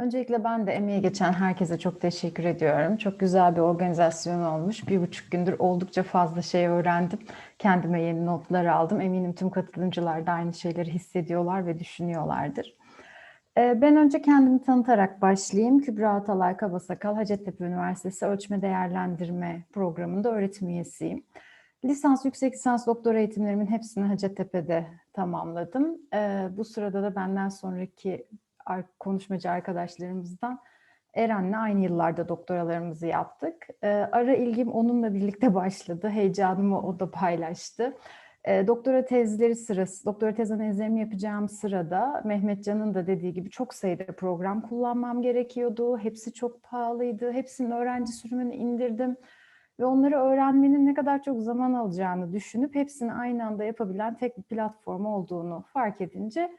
Öncelikle ben de emeği geçen herkese çok teşekkür ediyorum. Çok güzel bir organizasyon olmuş. Bir buçuk gündür oldukça fazla şey öğrendim. Kendime yeni notlar aldım. Eminim tüm katılımcılar da aynı şeyleri hissediyorlar ve düşünüyorlardır. Ee, Ben önce kendimi tanıtarak başlayayım. Kübra Atalay Kabasakal, Hacettepe Üniversitesi Ölçme Değerlendirme Programı'nda öğretim üyesiyim. Lisans, yüksek lisans, doktora eğitimlerimin hepsini Hacettepe'de tamamladım. Ee, Bu sırada da benden sonraki konuşmacı arkadaşlarımızdan Eren'le aynı yıllarda doktoralarımızı yaptık. Ee, Ara ilgim onunla birlikte başladı. Heyecanımı o da paylaştı. Ee, Doktora tezleri sırası, doktora tez analizlerimi yapacağım sırada Mehmet Can'ın da dediği gibi çok sayıda program kullanmam gerekiyordu. Hepsi çok pahalıydı. Hepsinin öğrenci sürümünü indirdim. Ve onları öğrenmenin ne kadar çok zaman alacağını düşünüp hepsini aynı anda yapabilen tek bir platform olduğunu fark edince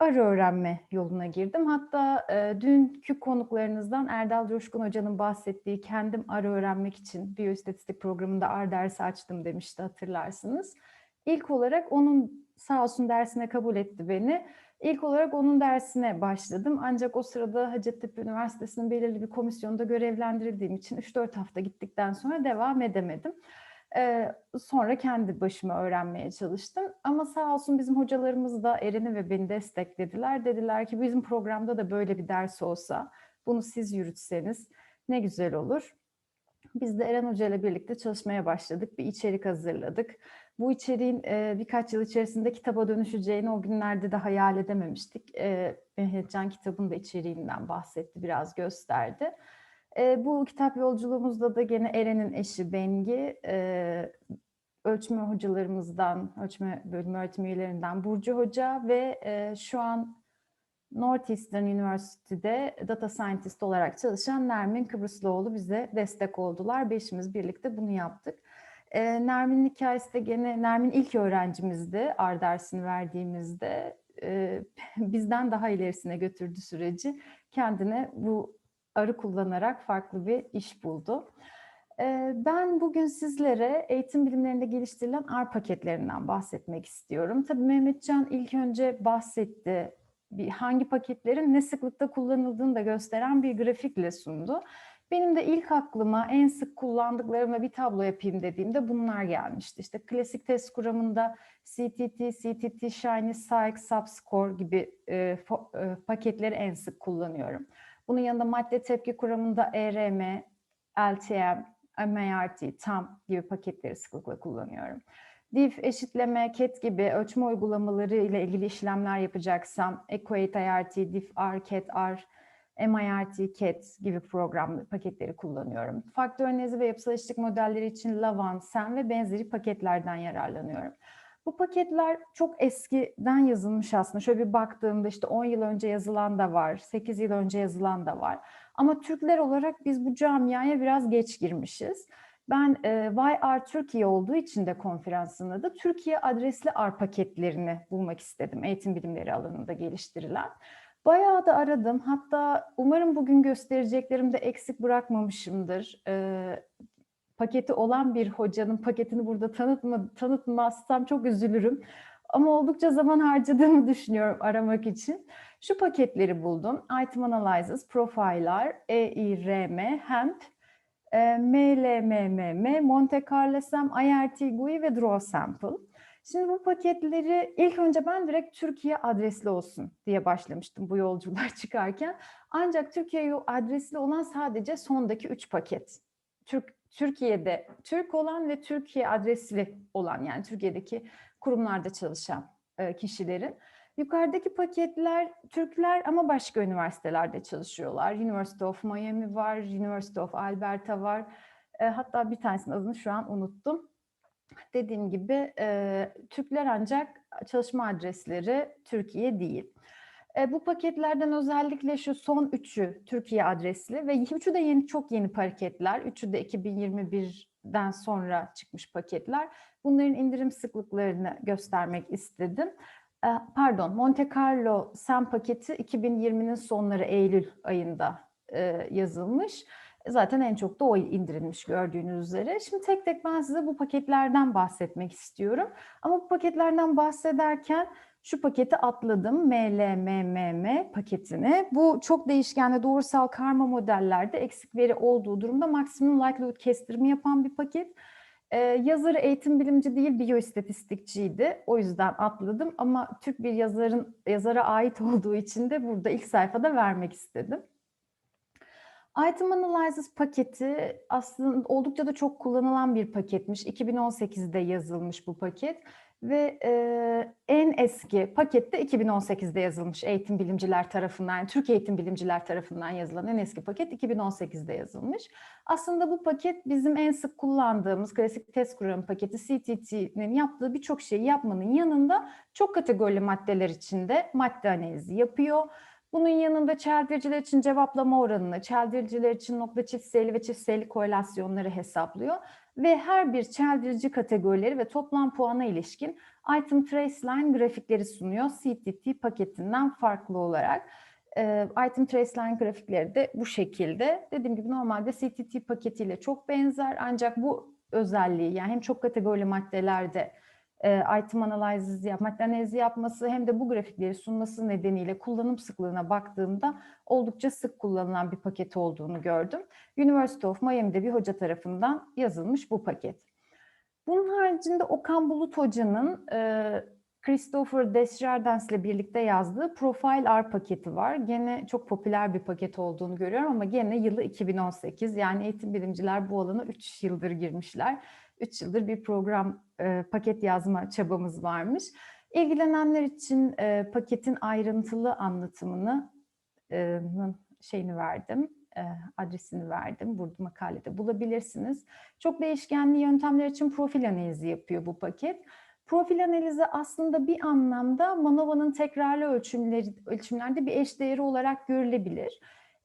arı öğrenme yoluna girdim. Hatta e, dünkü konuklarınızdan Erdal Coşkun Hoca'nın bahsettiği kendim arı öğrenmek için biyoistatistik programında ar dersi açtım demişti hatırlarsınız. İlk olarak onun sağ olsun dersine kabul etti beni. İlk olarak onun dersine başladım. Ancak o sırada Hacettepe Üniversitesi'nin belirli bir komisyonda görevlendirildiğim için 3-4 hafta gittikten sonra devam edemedim. Ee, sonra kendi başıma öğrenmeye çalıştım. Ama sağ olsun bizim hocalarımız da Eren'i ve beni desteklediler. Dediler ki bizim programda da böyle bir ders olsa, bunu siz yürütseniz ne güzel olur. Biz de Eren Hoca ile birlikte çalışmaya başladık. Bir içerik hazırladık. Bu içeriğin e, birkaç yıl içerisinde kitaba dönüşeceğini o günlerde de hayal edememiştik. E, Mehmetcan kitabın da içeriğinden bahsetti, biraz gösterdi. E, bu kitap yolculuğumuzda da gene Eren'in eşi Bengi, e, ölçme hocalarımızdan, ölçme bölümü öğretim üyelerinden Burcu Hoca ve e, şu an Northeastern University'de data scientist olarak çalışan Nermin Kıbrıslıoğlu bize destek oldular. Beşimiz birlikte bunu yaptık. E, Nermin'in hikayesi de gene, Nermin ilk öğrencimizdi. R dersini verdiğimizde e, bizden daha ilerisine götürdü süreci. Kendine bu arı kullanarak farklı bir iş buldu. E, ben bugün sizlere eğitim bilimlerinde geliştirilen R paketlerinden bahsetmek istiyorum. Tabii Mehmetcan ilk önce bahsetti. Hangi paketlerin ne sıklıkta kullanıldığını da gösteren bir grafikle sundu. Benim de ilk aklıma en sık kullandıklarımla bir tablo yapayım dediğimde bunlar gelmişti. İşte klasik test kuramında CTT, CTT, Shiny, Psych, Subscore gibi e, fo- e, paketleri en sık kullanıyorum. Bunun yanında madde tepki kuramında ERM, LTM, MART, TAM gibi paketleri sıklıkla kullanıyorum. Diff, eşitleme, CAT gibi ölçme uygulamaları ile ilgili işlemler yapacaksam Equate IRT, Diff-R, CAT-R, MIRT, CAT gibi program paketleri kullanıyorum. Faktör analizi ve yapısal eşitlik modelleri için Lavan, Sen ve benzeri paketlerden yararlanıyorum. Bu paketler çok eskiden yazılmış aslında. Şöyle bir baktığımda işte 10 yıl önce yazılan da var, 8 yıl önce yazılan da var. Ama Türkler olarak biz bu camiaya biraz geç girmişiz. Ben e, YR Türkiye olduğu için de konferansın adı Türkiye adresli R paketlerini bulmak istedim. Eğitim bilimleri alanında geliştirilen. Bayağı da aradım. Hatta umarım bugün göstereceklerimde eksik bırakmamışımdır. E, paketi olan bir hocanın paketini burada tanıtma, tanıtmazsam çok üzülürüm. Ama oldukça zaman harcadığımı düşünüyorum aramak için. Şu paketleri buldum. Item Analysis, Profiler, E EIRM, HEMP, e, MLMMM, Monte Carlo SEM, IRT GUI ve Draw Sample. Şimdi bu paketleri ilk önce ben direkt Türkiye adresli olsun diye başlamıştım bu yolculuğa çıkarken. Ancak Türkiye adresli olan sadece sondaki üç paket. Türk, Türkiye'de Türk olan ve Türkiye adresli olan yani Türkiye'deki kurumlarda çalışan e, kişilerin. Yukarıdaki paketler Türkler ama başka üniversitelerde çalışıyorlar. University of Miami var, University of Alberta var. E, hatta bir tanesinin adını şu an unuttum. Dediğim gibi e, Türkler ancak çalışma adresleri Türkiye değil. E, bu paketlerden özellikle şu son üçü Türkiye adresli ve üçü de yeni çok yeni paketler. Üçü de 2021'den sonra çıkmış paketler. Bunların indirim sıklıklarını göstermek istedim. E, pardon, Monte Carlo SEM paketi 2020'nin sonları Eylül ayında e, yazılmış. Zaten en çok da o indirilmiş gördüğünüz üzere. Şimdi tek tek ben size bu paketlerden bahsetmek istiyorum. Ama bu paketlerden bahsederken Şu paketi atladım. MLMMM paketini. Bu çok değişkenli doğrusal karma modellerde eksik veri olduğu durumda maksimum likelihood kestirimi yapan bir paket. Ee, yazarı eğitim bilimci değil, biyoistatistikçiydi. O yüzden atladım ama Türk bir yazarın yazara ait olduğu için de burada ilk sayfada vermek istedim. Item Analysis paketi aslında oldukça da çok kullanılan bir paketmiş. 2018'de yazılmış bu paket ve e, en eski paket de 2018'de yazılmış eğitim bilimciler tarafından, Türk eğitim bilimciler tarafından yazılan en eski paket 2018'de yazılmış. Aslında bu paket bizim en sık kullandığımız klasik test kuramı paketi CTT'nin yaptığı birçok şeyi yapmanın yanında çok kategorili maddeler içinde madde analizi yapıyor. Bunun yanında çeldiriciler için cevaplama oranını, çeldiriciler için nokta çift sayılı ve çift sayılı korelasyonları hesaplıyor ve her bir çeldirici kategorileri ve toplam puana ilişkin item trace line grafikleri sunuyor CTT paketinden farklı olarak. E, item trace line grafikleri de bu şekilde. Dediğim gibi normalde CTT paketiyle çok benzer ancak bu özelliği yani hem çok kategorili maddelerde item analysis yap, madde analizi yapması hem de bu grafikleri sunması nedeniyle kullanım sıklığına baktığımda oldukça sık kullanılan bir paket olduğunu gördüm. University of Miami'de bir hoca tarafından yazılmış bu paket. Bunun haricinde Okan Bulut Hoca'nın e, Christopher Desjardins ile birlikte yazdığı Profile R paketi var. Gene çok popüler bir paket olduğunu görüyorum ama gene yılı 2018. Yani eğitim bilimciler bu alana 3 yıldır girmişler. 3 yıldır bir program e, paket yazma çabamız varmış. İlgilenenler için e, paketin ayrıntılı anlatımını e, şeyini verdim, e, adresini verdim. Burada makalede bulabilirsiniz. Çok değişkenli yöntemler için profil analizi yapıyor bu paket. Profil analizi aslında bir anlamda Manova'nın tekrarlı ölçümleri, ölçümlerde bir eşdeğeri olarak görülebilir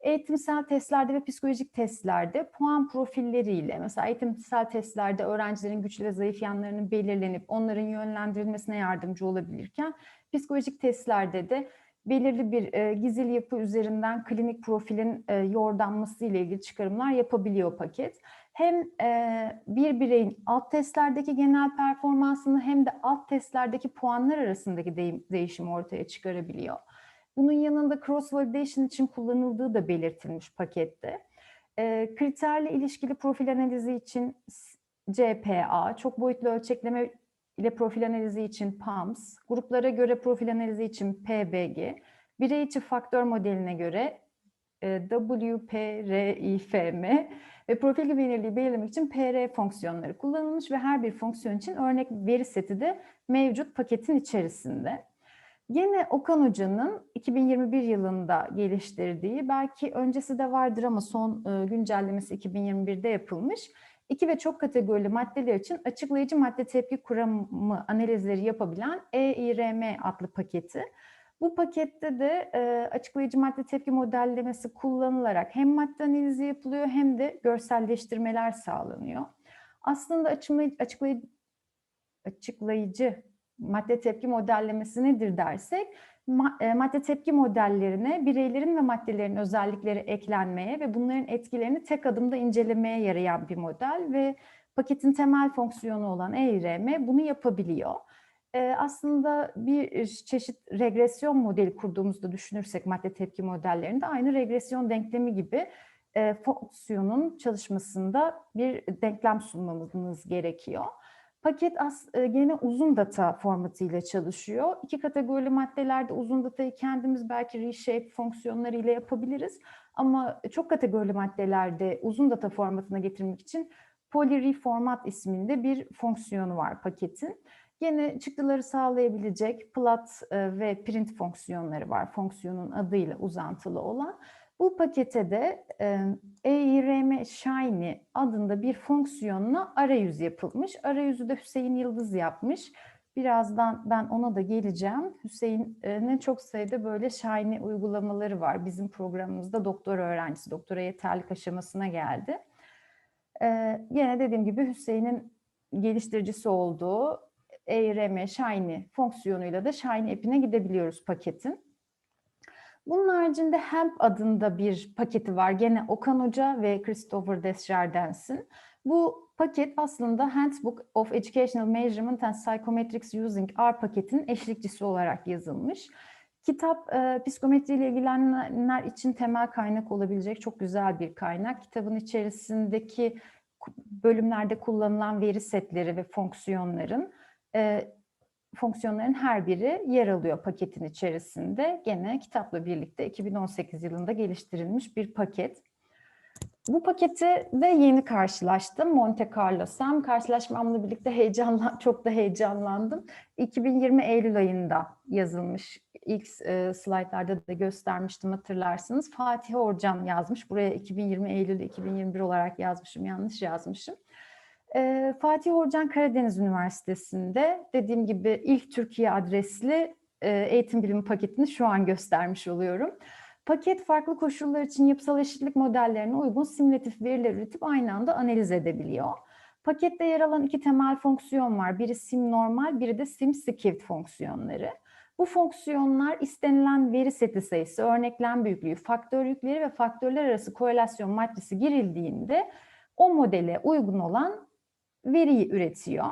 eğitimsel testlerde ve psikolojik testlerde puan profilleriyle mesela eğitimsel testlerde öğrencilerin güçlü ve zayıf yanlarının belirlenip onların yönlendirilmesine yardımcı olabilirken psikolojik testlerde de belirli bir e, gizil yapı üzerinden klinik profilin e, yordamması ile ilgili çıkarımlar yapabiliyor paket. Hem e, bir bireyin alt testlerdeki genel performansını hem de alt testlerdeki puanlar arasındaki de, değişimi ortaya çıkarabiliyor. Bunun yanında cross validation için kullanıldığı da belirtilmiş pakette. E, kriterle ilişkili profil analizi için CPA, çok boyutlu ölçekleme ile profil analizi için PAMS, gruplara göre profil analizi için PBG, birey içi faktör modeline göre e, WPRIFM ve profil güvenilirliği belirlemek için PR fonksiyonları kullanılmış ve her bir fonksiyon için örnek veri seti de mevcut paketin içerisinde. Yine Okan Hoca'nın 2021 yılında geliştirdiği, belki öncesi de vardır ama son e, güncellemesi 2021'de yapılmış, iki ve çok kategorili maddeler için açıklayıcı madde tepki kuramı analizleri yapabilen EIRM adlı paketi. Bu pakette de e, açıklayıcı madde tepki modellemesi kullanılarak hem madde analizi yapılıyor hem de görselleştirmeler sağlanıyor. Aslında açıklayıcı, açıklayıcı madde tepki modellemesi nedir dersek, e, madde tepki modellerine bireylerin ve maddelerin özellikleri eklenmeye ve bunların etkilerini tek adımda incelemeye yarayan bir model ve paketin temel fonksiyonu olan EIRM bunu yapabiliyor. E, aslında bir çeşit regresyon modeli kurduğumuzda düşünürsek madde tepki modellerinde aynı regresyon denklemi gibi e, fonksiyonun çalışmasında bir denklem sunmamız gerekiyor. Paket as, e, gene uzun data formatıyla çalışıyor. İki kategorili maddelerde uzun datayı kendimiz belki reshape fonksiyonları ile yapabiliriz. Ama çok kategorili maddelerde uzun data formatına getirmek için polyreformat isminde bir fonksiyonu var paketin. Yine çıktıları sağlayabilecek plot e, ve print fonksiyonları var fonksiyonun adıyla uzantılı olan. Bu pakete de EIRM Shiny adında bir fonksiyonla arayüz yapılmış. Arayüzü de Hüseyin Yıldız yapmış. Birazdan ben ona da geleceğim. Hüseyin'in çok sayıda böyle Shiny uygulamaları var. Bizim programımızda doktor öğrencisi, doktora yeterlik aşamasına geldi. Ee, yine dediğim gibi Hüseyin'in geliştiricisi olduğu EIRM Shiny fonksiyonuyla da Shiny app'ine gidebiliyoruz paketin. Bunun haricinde Hemp adında bir paketi var. Gene Okan Hoca ve Christopher Desjardens'in. Bu paket aslında Handbook of Educational Measurement and Psychometrics Using R paketinin eşlikçisi olarak yazılmış. Kitap e, psikometriyle ilgilenenler için temel kaynak olabilecek çok güzel bir kaynak. Kitabın içerisindeki bölümlerde kullanılan veri setleri ve fonksiyonların e, fonksiyonların her biri yer alıyor paketin içerisinde. Gene kitapla birlikte 2018 yılında geliştirilmiş bir paket. Bu paketi de yeni karşılaştım. Monte Carlo Sam. Karşılaşmamla birlikte heyecanla, çok da heyecanlandım. 2020 Eylül ayında yazılmış. İlk e, slaytlarda da göstermiştim hatırlarsınız. Fatih Orcan yazmış. Buraya 2020 Eylül 2021 olarak yazmışım. Yanlış yazmışım. Fatih Orcan Karadeniz Üniversitesi'nde dediğim gibi ilk Türkiye adresli eğitim bilimi paketini şu an göstermiş oluyorum. Paket farklı koşullar için yapısal eşitlik modellerine uygun simülatif veriler üretip aynı anda analiz edebiliyor. Pakette yer alan iki temel fonksiyon var. Biri sim normal, biri de sim skewed fonksiyonları. Bu fonksiyonlar istenilen veri seti sayısı, örneklem büyüklüğü, faktör yükleri ve faktörler arası korelasyon matrisi girildiğinde o modele uygun olan veriyi üretiyor.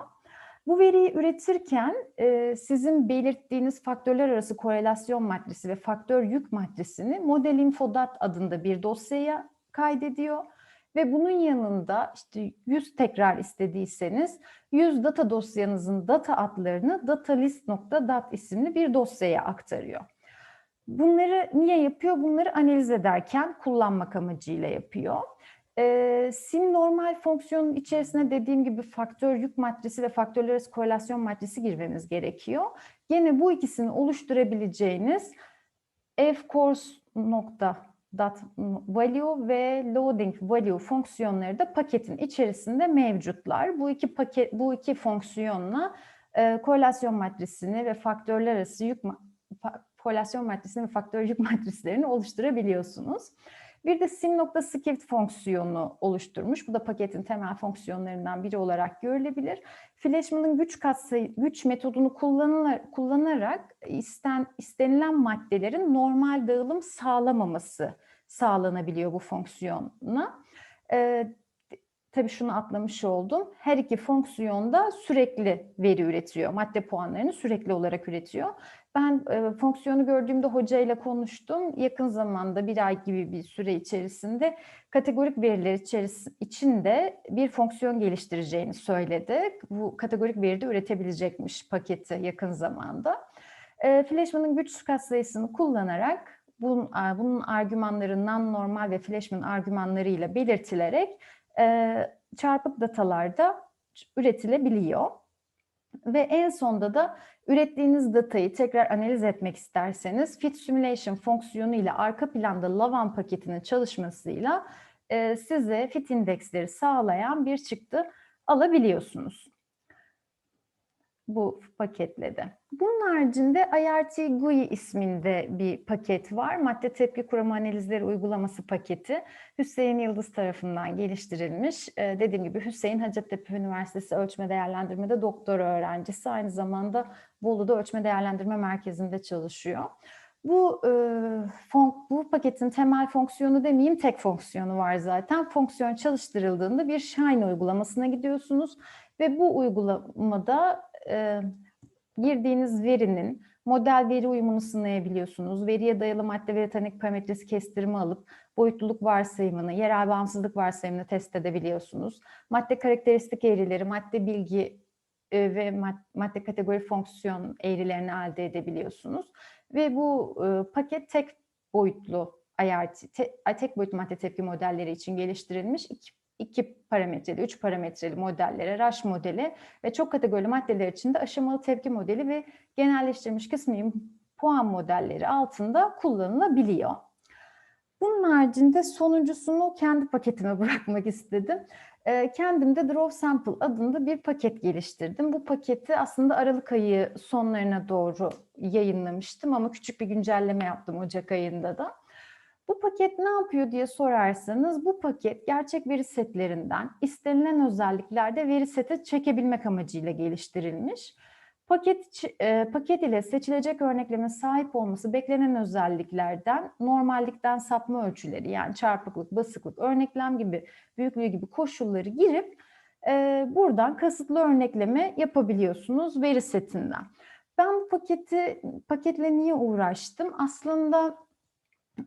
Bu veriyi üretirken e, sizin belirttiğiniz faktörler arası korelasyon matrisi ve faktör yük matrisini model infodat adında bir dosyaya kaydediyor. Ve bunun yanında işte 100 tekrar istediyseniz 100 data dosyanızın data adlarını datalist.dat isimli bir dosyaya aktarıyor. Bunları niye yapıyor? Bunları analiz ederken kullanmak amacıyla yapıyor. E, sim normal fonksiyonun içerisine dediğim gibi faktör yük matrisi ve faktörler arası korelasyon matrisi girmemiz gerekiyor. Yine bu ikisini oluşturabileceğiniz f course nokta dot value ve loading value fonksiyonları da paketin içerisinde mevcutlar. Bu iki paket bu iki fonksiyonla e, korelasyon matrisini ve faktörler arası yük korelasyon matrisini ve faktör yük matrislerini oluşturabiliyorsunuz. Bir de sim.skewed fonksiyonu oluşturmuş. Bu da paketin temel fonksiyonlarından biri olarak görülebilir. Fleischmann'ın güç katsayı, güç metodunu kullanarak isten, istenilen maddelerin normal dağılım sağlamaması sağlanabiliyor bu fonksiyonla. Ee, tabii şunu atlamış oldum. Her iki fonksiyon da sürekli veri üretiyor. Madde puanlarını sürekli olarak üretiyor. Ben e, fonksiyonu gördüğümde hocayla konuştum. Yakın zamanda bir ay gibi bir süre içerisinde kategorik veriler içinde bir fonksiyon geliştireceğini söyledi. Bu kategorik veri de üretebilecekmiş paketi yakın zamanda. E, Fleischmann'ın güç katsayısını kullanarak bunun, bunun argümanları non-normal ve Fleischmann argümanlarıyla belirtilerek e, çarpık datalarda üretilebiliyor. Ve en sonda da ürettiğiniz datayı tekrar analiz etmek isterseniz Fit Simulation fonksiyonu ile arka planda Lavan paketinin çalışmasıyla e, size fit indeksleri sağlayan bir çıktı alabiliyorsunuz bu paketle de. Bunun haricinde IRT GUI isminde bir paket var. Madde tepki kuramı analizleri uygulaması paketi. Hüseyin Yıldız tarafından geliştirilmiş. Ee, dediğim gibi Hüseyin Hacettepe Üniversitesi Ölçme Değerlendirme'de doktor öğrencisi. Aynı zamanda Bolu'da Ölçme Değerlendirme Merkezi'nde çalışıyor. Bu e, fon, bu paketin temel fonksiyonu demeyeyim, tek fonksiyonu var zaten. Fonksiyon çalıştırıldığında bir Shine uygulamasına gidiyorsunuz ve bu uygulamada e, girdiğiniz verinin model veri uyumunu sınayabiliyorsunuz. Veriye dayalı madde ve tanik parametresi kestirimi alıp boyutluluk varsayımını, yerel bağımsızlık varsayımını test edebiliyorsunuz. Madde karakteristik eğrileri, madde bilgi e, ve madde kategori fonksiyon eğrilerini elde edebiliyorsunuz. Ve bu e, paket tek boyutlu IRT, te, tek boyutlu madde tepki modelleri için geliştirilmiş. İki iki parametreli, üç parametreli modellere, RAŞ modeli ve çok kategorili maddeler için de aşamalı tepki modeli ve genelleştirilmiş kısmi puan modelleri altında kullanılabiliyor. Bunun haricinde sonuncusunu kendi paketime bırakmak istedim. Kendim de Draw Sample adında bir paket geliştirdim. Bu paketi aslında Aralık ayı sonlarına doğru yayınlamıştım ama küçük bir güncelleme yaptım Ocak ayında da. Bu paket ne yapıyor diye sorarsanız bu paket gerçek veri setlerinden istenilen özelliklerde veri seti çekebilmek amacıyla geliştirilmiş. Paket, e, paket ile seçilecek örneklerin sahip olması beklenen özelliklerden normallikten sapma ölçüleri yani çarpıklık, basıklık, örneklem gibi büyüklüğü gibi koşulları girip e, buradan kasıtlı örnekleme yapabiliyorsunuz veri setinden. Ben bu paketi paketle niye uğraştım? Aslında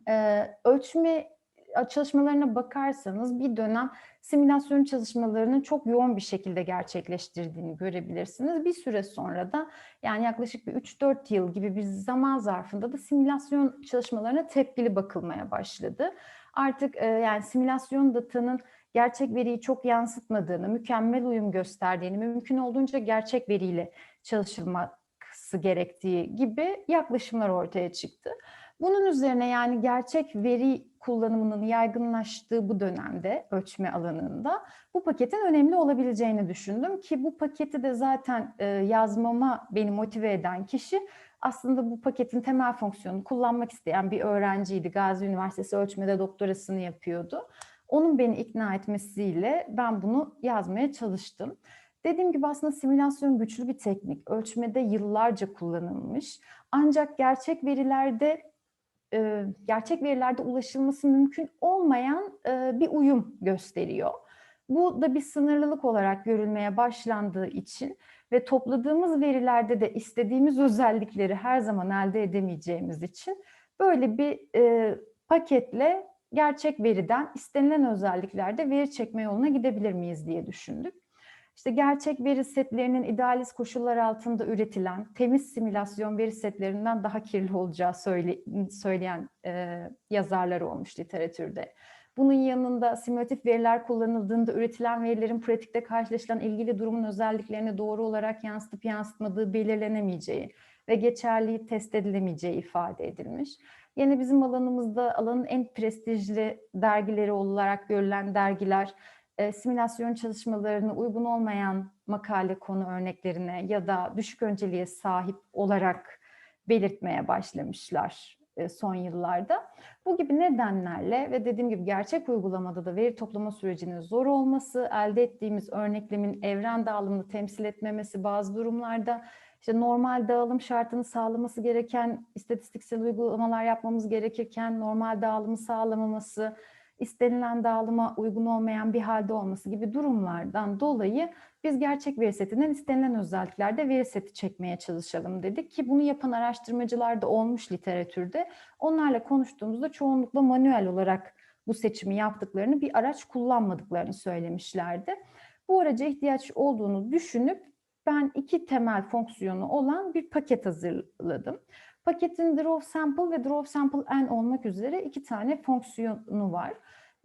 e, ölçme çalışmalarına bakarsanız bir dönem simülasyon çalışmalarını çok yoğun bir şekilde gerçekleştirdiğini görebilirsiniz. Bir süre sonra da yani yaklaşık bir 3-4 yıl gibi bir zaman zarfında da simülasyon çalışmalarına tepkili bakılmaya başladı. Artık e, yani simülasyon datanın gerçek veriyi çok yansıtmadığını, mükemmel uyum gösterdiğini, mümkün olduğunca gerçek veriyle çalışılması gerektiği gibi yaklaşımlar ortaya çıktı. Bunun üzerine yani gerçek veri kullanımının yaygınlaştığı bu dönemde ölçme alanında bu paketin önemli olabileceğini düşündüm ki bu paketi de zaten e, yazmama beni motive eden kişi aslında bu paketin temel fonksiyonunu kullanmak isteyen bir öğrenciydi. Gazi Üniversitesi ölçmede doktorasını yapıyordu. Onun beni ikna etmesiyle ben bunu yazmaya çalıştım. Dediğim gibi aslında simülasyon güçlü bir teknik. Ölçmede yıllarca kullanılmış. Ancak gerçek verilerde e, gerçek verilerde ulaşılması mümkün olmayan e, bir uyum gösteriyor. Bu da bir sınırlılık olarak görülmeye başlandığı için ve topladığımız verilerde de istediğimiz özellikleri her zaman elde edemeyeceğimiz için böyle bir e, paketle gerçek veriden istenilen özelliklerde veri çekme yoluna gidebilir miyiz diye düşündük. İşte gerçek veri setlerinin idealist koşullar altında üretilen temiz simülasyon veri setlerinden daha kirli olacağı söyle, söyleyen e, yazarlar olmuş literatürde. Bunun yanında simülatif veriler kullanıldığında üretilen verilerin pratikte karşılaşılan ilgili durumun özelliklerini doğru olarak yansıtıp yansıtmadığı belirlenemeyeceği ve geçerliği test edilemeyeceği ifade edilmiş. Yine bizim alanımızda alanın en prestijli dergileri olarak görülen dergiler e, simülasyon çalışmalarına uygun olmayan makale konu örneklerine ya da düşük önceliğe sahip olarak belirtmeye başlamışlar e, son yıllarda. Bu gibi nedenlerle ve dediğim gibi gerçek uygulamada da veri toplama sürecinin zor olması, elde ettiğimiz örneklemin evren dağılımını temsil etmemesi bazı durumlarda işte normal dağılım şartını sağlaması gereken istatistiksel uygulamalar yapmamız gerekirken normal dağılımı sağlamaması, istenilen dağılıma uygun olmayan bir halde olması gibi durumlardan dolayı biz gerçek veri setinden istenilen özelliklerde veri seti çekmeye çalışalım dedik ki bunu yapan araştırmacılar da olmuş literatürde. Onlarla konuştuğumuzda çoğunlukla manuel olarak bu seçimi yaptıklarını bir araç kullanmadıklarını söylemişlerdi. Bu araca ihtiyaç olduğunu düşünüp ben iki temel fonksiyonu olan bir paket hazırladım. Paketin draw sample ve draw sample n olmak üzere iki tane fonksiyonu var.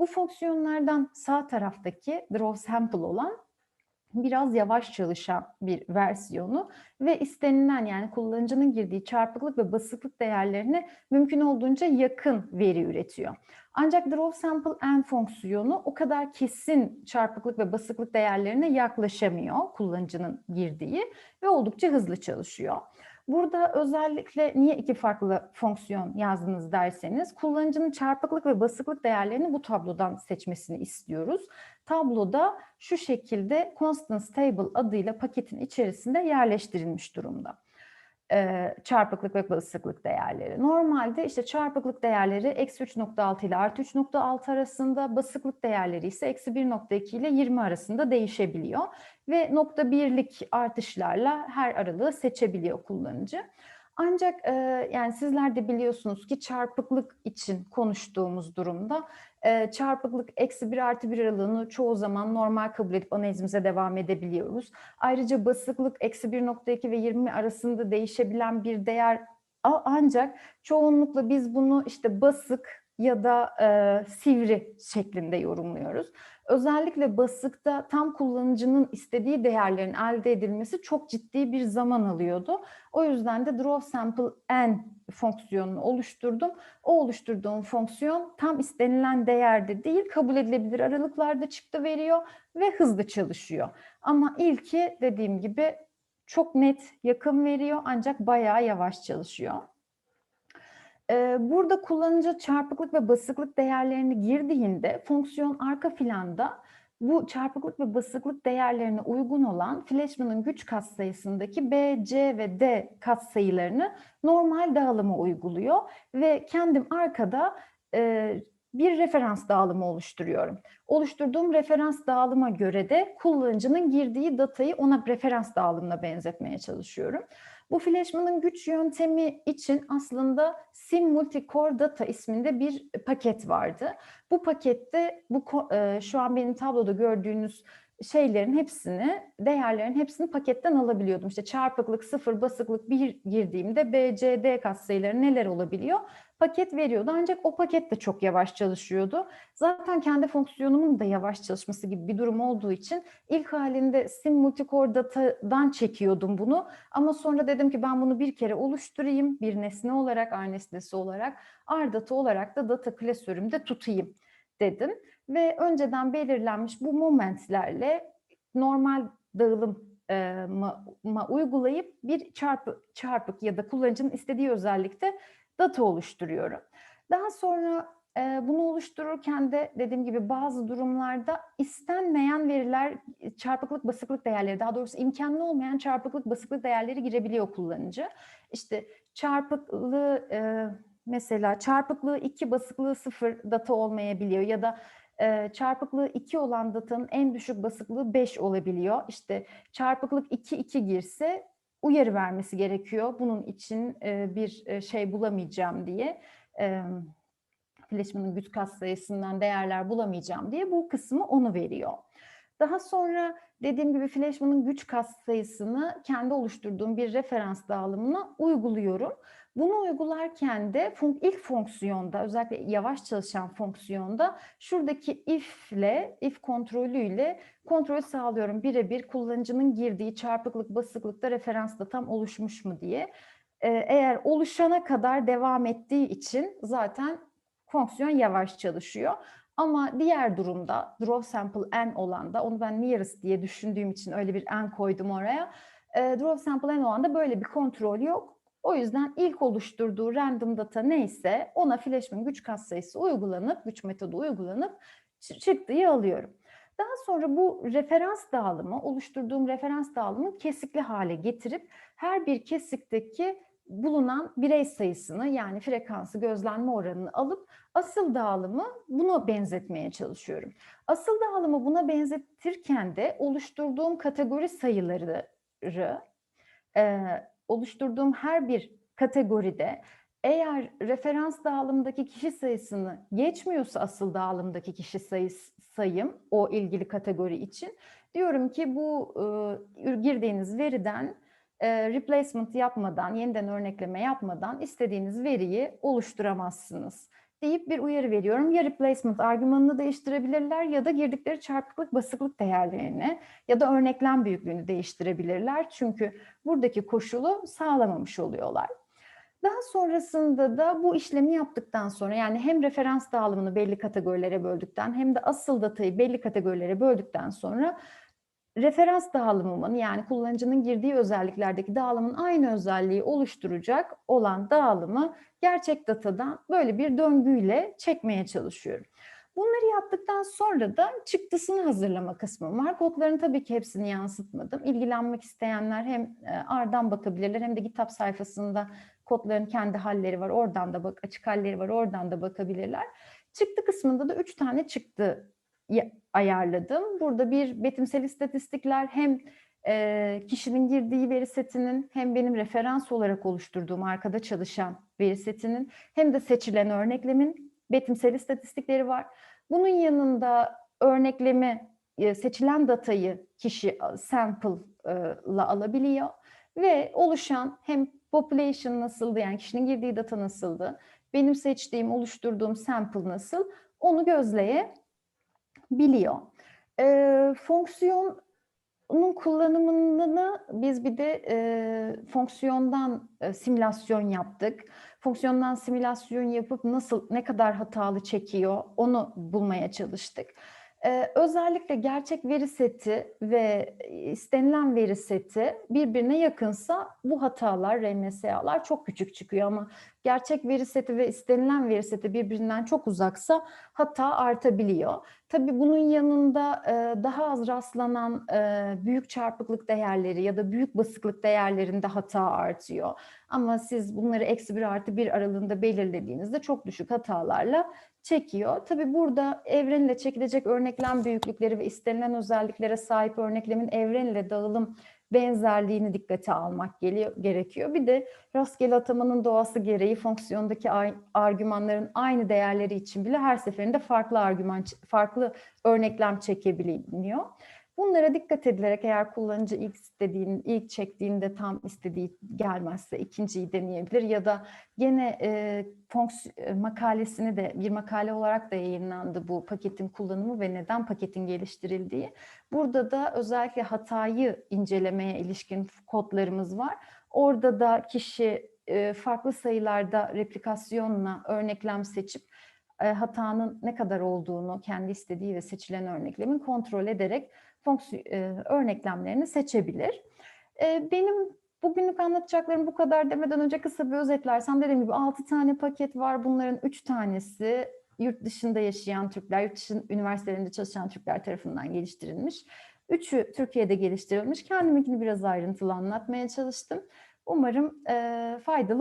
Bu fonksiyonlardan sağ taraftaki draw sample olan biraz yavaş çalışan bir versiyonu ve istenilen yani kullanıcının girdiği çarpıklık ve basıklık değerlerine mümkün olduğunca yakın veri üretiyor. Ancak draw sample n fonksiyonu o kadar kesin çarpıklık ve basıklık değerlerine yaklaşamıyor kullanıcının girdiği ve oldukça hızlı çalışıyor. Burada özellikle niye iki farklı fonksiyon yazdınız derseniz kullanıcının çarpıklık ve basıklık değerlerini bu tablodan seçmesini istiyoruz. Tabloda şu şekilde constant stable adıyla paketin içerisinde yerleştirilmiş durumda çarpıklık ve basıklık değerleri. Normalde işte çarpıklık değerleri eksi 3.6 ile artı 3.6 arasında, basıklık değerleri ise eksi 1.2 ile 20 arasında değişebiliyor. Ve nokta birlik artışlarla her aralığı seçebiliyor kullanıcı. Ancak e, yani sizler de biliyorsunuz ki çarpıklık için konuştuğumuz durumda e, çarpıklık eksi 1 artı 1 aralığını çoğu zaman normal kabul edip analizimize devam edebiliyoruz. Ayrıca basıklık eksi 1.2 ve 20 arasında değişebilen bir değer ancak çoğunlukla biz bunu işte basık ya da e, sivri şeklinde yorumluyoruz. Özellikle basıkta tam kullanıcının istediği değerlerin elde edilmesi çok ciddi bir zaman alıyordu. O yüzden de draw sample n fonksiyonunu oluşturdum. O oluşturduğum fonksiyon tam istenilen değerde değil, kabul edilebilir aralıklarda çıktı veriyor ve hızlı çalışıyor. Ama ilki dediğim gibi çok net yakın veriyor ancak bayağı yavaş çalışıyor. Burada kullanıcı çarpıklık ve basıklık değerlerini girdiğinde fonksiyon arka planda bu çarpıklık ve basıklık değerlerine uygun olan Fleischmann'ın güç katsayısındaki B, C ve D katsayılarını normal dağılıma uyguluyor ve kendim arkada e, bir referans dağılımı oluşturuyorum. Oluşturduğum referans dağılıma göre de kullanıcının girdiği datayı ona referans dağılımına benzetmeye çalışıyorum. Bu Fleischmann'ın güç yöntemi için aslında Sim Multicore Data isminde bir paket vardı. Bu pakette bu e, şu an benim tabloda gördüğünüz şeylerin hepsini, değerlerin hepsini paketten alabiliyordum. İşte çarpıklık, sıfır, basıklık bir girdiğimde B, C, D katsayıları neler olabiliyor? Paket veriyordu ancak o paket de çok yavaş çalışıyordu. Zaten kendi fonksiyonumun da yavaş çalışması gibi bir durum olduğu için ilk halinde Sim Multicore Data'dan çekiyordum bunu. Ama sonra dedim ki ben bunu bir kere oluşturayım bir nesne olarak, R nesnesi olarak, R data olarak da data klasörümde tutayım dedim ve önceden belirlenmiş bu momentlerle normal dağılıma uygulayıp bir çarpı, çarpık ya da kullanıcının istediği özellikte data oluşturuyorum. Daha sonra e, bunu oluştururken de dediğim gibi bazı durumlarda istenmeyen veriler, çarpıklık, basıklık değerleri, daha doğrusu imkanlı olmayan çarpıklık, basıklık değerleri girebiliyor kullanıcı. İşte çarpıklığı e, mesela çarpıklığı 2, basıklığı 0 data olmayabiliyor ya da e, çarpıklığı 2 olan datanın en düşük basıklığı 5 olabiliyor. İşte çarpıklık 2, 2 girse uyarı vermesi gerekiyor. Bunun için e, bir e, şey bulamayacağım diye. E, güç katsayısından değerler bulamayacağım diye bu kısmı onu veriyor. Daha sonra dediğim gibi Fleischmann'ın güç katsayısını kendi oluşturduğum bir referans dağılımına uyguluyorum. Bunu uygularken de ilk fonksiyonda özellikle yavaş çalışan fonksiyonda şuradaki if ile if kontrolüyle kontrol sağlıyorum birebir kullanıcının girdiği çarpıklık basıklıkta referans da tam oluşmuş mu diye. Ee, eğer oluşana kadar devam ettiği için zaten fonksiyon yavaş çalışıyor. Ama diğer durumda draw sample n olan da onu ben nearest diye düşündüğüm için öyle bir n koydum oraya. E, draw sample n olan da böyle bir kontrol yok. O yüzden ilk oluşturduğu random data neyse ona Fleischmann güç katsayısı uygulanıp, güç metodu uygulanıp çıktıyı alıyorum. Daha sonra bu referans dağılımı, oluşturduğum referans dağılımı kesikli hale getirip her bir kesikteki bulunan birey sayısını yani frekansı gözlenme oranını alıp asıl dağılımı buna benzetmeye çalışıyorum. Asıl dağılımı buna benzetirken de oluşturduğum kategori sayıları e, oluşturduğum her bir kategoride eğer referans dağılımdaki kişi sayısını geçmiyorsa asıl dağılımdaki kişi sayısı, sayım o ilgili kategori için diyorum ki bu e, girdiğiniz veriden e, replacement yapmadan, yeniden örnekleme yapmadan istediğiniz veriyi oluşturamazsınız deyip bir uyarı veriyorum. Ya replacement argümanını değiştirebilirler ya da girdikleri çarpıklık basıklık değerlerini ya da örneklem büyüklüğünü değiştirebilirler. Çünkü buradaki koşulu sağlamamış oluyorlar. Daha sonrasında da bu işlemi yaptıktan sonra yani hem referans dağılımını belli kategorilere böldükten hem de asıl datayı belli kategorilere böldükten sonra referans dağılımımın yani kullanıcının girdiği özelliklerdeki dağılımın aynı özelliği oluşturacak olan dağılımı gerçek datadan böyle bir döngüyle çekmeye çalışıyorum. Bunları yaptıktan sonra da çıktısını hazırlama kısmım var. Kodların tabii ki hepsini yansıtmadım. İlgilenmek isteyenler hem e, A'dan bakabilirler hem de GitHub sayfasında kodların kendi halleri var. Oradan da bak açık halleri var. Oradan da bakabilirler. Çıktı kısmında da üç tane çıktı ayarladım. Burada bir betimsel istatistikler hem e, kişinin girdiği veri setinin hem benim referans olarak oluşturduğum arkada çalışan veri setinin hem de seçilen örneklemin betimsel istatistikleri var. Bunun yanında örneklemi e, seçilen datayı kişi sample'la alabiliyor ve oluşan hem population nasıldı yani kişinin girdiği data nasıldı, benim seçtiğim, oluşturduğum sample nasıl onu gözleyebiliyor. E, fonksiyon onun kullanımını biz bir de e, fonksiyondan e, simülasyon yaptık. Fonksiyondan simülasyon yapıp nasıl ne kadar hatalı çekiyor onu bulmaya çalıştık. Ee, özellikle gerçek veri seti ve istenilen veri seti birbirine yakınsa bu hatalar, RMSA'lar çok küçük çıkıyor ama gerçek veri seti ve istenilen veri seti birbirinden çok uzaksa hata artabiliyor. Tabii bunun yanında e, daha az rastlanan e, büyük çarpıklık değerleri ya da büyük basıklık değerlerinde hata artıyor. Ama siz bunları eksi bir artı bir aralığında belirlediğinizde çok düşük hatalarla çekiyor. Tabii burada evrenle çekilecek örneklem büyüklükleri ve istenilen özelliklere sahip örneklemin evrenle dağılım benzerliğini dikkate almak gerekiyor. Bir de rastgele atamanın doğası gereği fonksiyondaki ar- argümanların aynı değerleri için bile her seferinde farklı argüman, farklı örneklem çekebiliyor. Bunlara dikkat edilerek eğer kullanıcı ilk istediğin, ilk çektiğinde tam istediği gelmezse ikinciyi deneyebilir ya da gene e, fonks- e, makalesini de bir makale olarak da yayınlandı bu paketin kullanımı ve neden paketin geliştirildiği. Burada da özellikle hatayı incelemeye ilişkin kodlarımız var. Orada da kişi e, farklı sayılarda replikasyonla örneklem seçip e, hatanın ne kadar olduğunu kendi istediği ve seçilen örneklemin kontrol ederek fonksiyon e, örneklemlerini seçebilir. E, benim bugünlük anlatacaklarım bu kadar demeden önce kısa bir özetlersem dediğim gibi 6 tane paket var. Bunların 3 tanesi yurt dışında yaşayan Türkler, yurt dışı üniversitelerinde çalışan Türkler tarafından geliştirilmiş. Üçü Türkiye'de geliştirilmiş. Kendiminkini biraz ayrıntılı anlatmaya çalıştım. Umarım e, faydalı